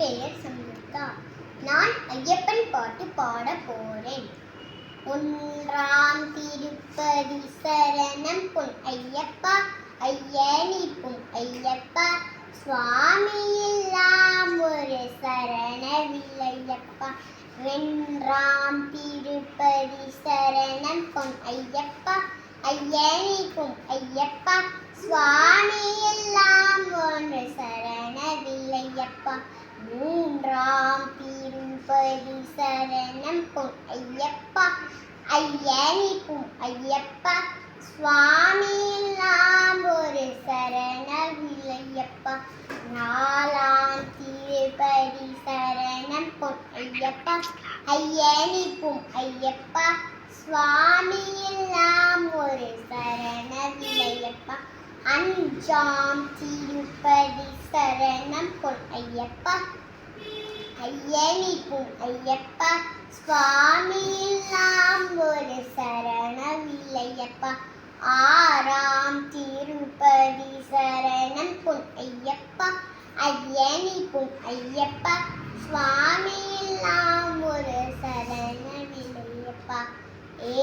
பெயர் சம்யுக்தா நான் ஐயப்பன் பாட்டு பாட போறேன். ஒன்றாம் திருப்பதி சரணம் பொன் ஐயப்பா ஐயனி பொன் ஐயப்பா. சுவாமி எல்லாம் ஒரு சரணவில்லையப்பா. வென்றாம் திருப்பதி சரணம் பொன் ஐயப்பா. ஐயனிக்கும் ஐயப்பா சுவாமி எல்லாம் ஒன்று சரணவில்லையப்பா மூன்றாம் திருப்பதி சரணம் பொன் ஐயப்பா ஐயனிக்கும் ஐயப்பா சுவாமி எல்லாம் ஒரு சரணவில்லையப்பா நாலாம் திருப்பதி சரணம் பொன் ஐயப்பா ஐயனிக்கும் ஐயப்பா சுவாமி எல்லாம் ஒரு சரணவில்லையப்பா அஞ்சாம் திருப்பதி சரணம் பொன் ஐயப்பா ஐயனிக்கும் ஐயப்பா சுவாமி எல்லாம் ஒரு சரணவில்லையப்பா ஆறாம் திருப்பதி சரணம் பொன் ஐயப்பா ஐயனிக்கும் ஐயப்பா சுவாமி எல்லாம் ஒரு சரணவில்லையப்பா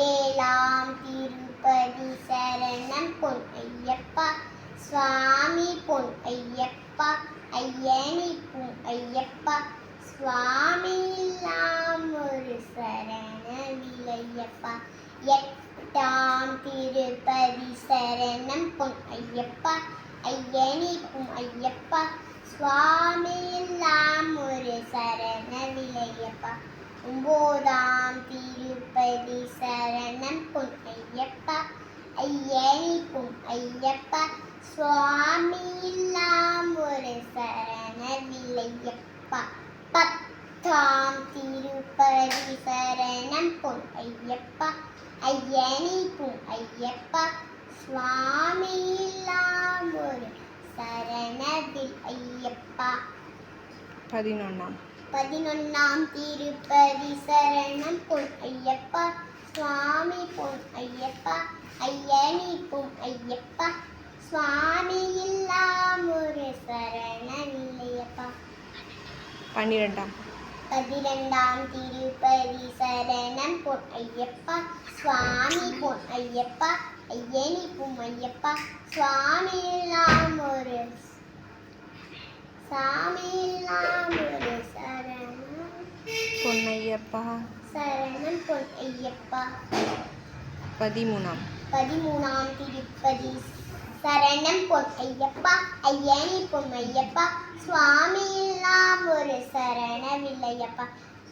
ஏழாம் திரு சரணம் பொன் ஐயப்பா சுவாமி பொன் ஐயப்பா ஐயனி பொன் ஐயப்பா சுவாமி எல்லாம் ஒரு சரணவில்லையப்பா எட்டாம் திருப்பதி சரணம் பொன் ஐயப்பா ஐயனி பொன் ஐயப்பா சுவாமி எல்லாம் ஒரு சரணவில்லையப்பா ஒம்போதாம் திருப்பதி சரணம் பொன் ஐயப்பா ஐயனி பொன் ஐயப்பா சுவாமி எல்லாம் ஒரு சரணவில்லையப்பா பத்தாம் திருப்பதி சரணம் பொன் ஐயப்பா ஐயனி பொன் ஐயப்பா சுவாமி எல்லாம் ஒரு சரணவில் ஐயப்பா பதினொன்றாம் பதினொன்னாம் திருப்பதி சரணம் பொன் ஐயப்பா சுவாமி பொன் ஐயப்பா ஐயனி பொன் ஐயப்பா சுவாமி பன்னிரெண்டாம். பதிரெண்டாம் திருப்பதி சரணம் பொன் ஐயப்பா சுவாமி பொன் ஐயப்பா ஐயனி பொன் ஐயப்பா சுவாமி எல்லாம் ஒரு சாமி எல்லாம் ஒரு சரணம். பொன்னையப்பா. சரணம் பொன் ஐயப்பா பதிமூணாம். பதிமூணாம் திருப்பதி சரணம் பொன் ஐயப்பா ஐயனி பொன் ஐயப்பா சுவாமி எல்லாம் ஒரு சரணவில்லையப்பா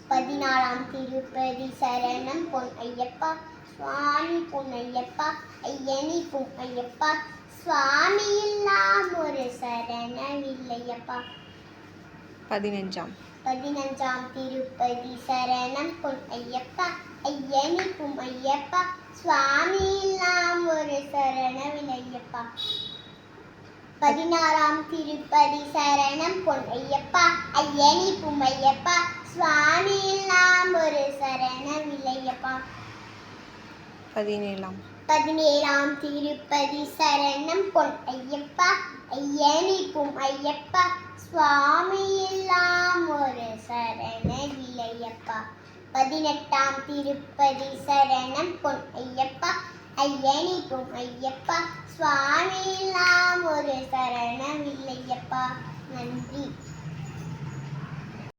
பதினாலாம் திருப்பதி சரணம் பொன் ஐயப்பா சுவாமி பொன் ஐயப்பா ஐயனி பொன் ஐயப்பா சுவாமி எல்லாம் ஒரு சரணவில்லையப்பா பதினஞ்சாம். பதினஞ்சாம் திருப்பதி சரணம் பொன் ஐயப்பா ஐயனி பொன் ஐயப்பா சுவாமி எல்லாம் ஒரு சரணவில்லையப்பா பதினாறாம் திருப்பதி சரணம் பொன் ஐயப்பா. ஐயனி பொன் ஐயப்பா சுவாமி எல்லாம் ஒரு சரணவில்லையப்பா பதினேழாம். பதினேழாம் திருப்பதி சரணம் பொன் ஐயப்பா. ஐயனி பொன் ஐயப்பா சுவாமி எல்லாம் ஒரு சரணவில்லையப்பா பதினெட்டாம் திருப்பதி சரணம் பொன் ஐயப்பா. ஐயனி பொன் ஐயப்பா சுவாமி எல்லாம் ஒரு சரணம் இல்லையப்பா. நன்றி.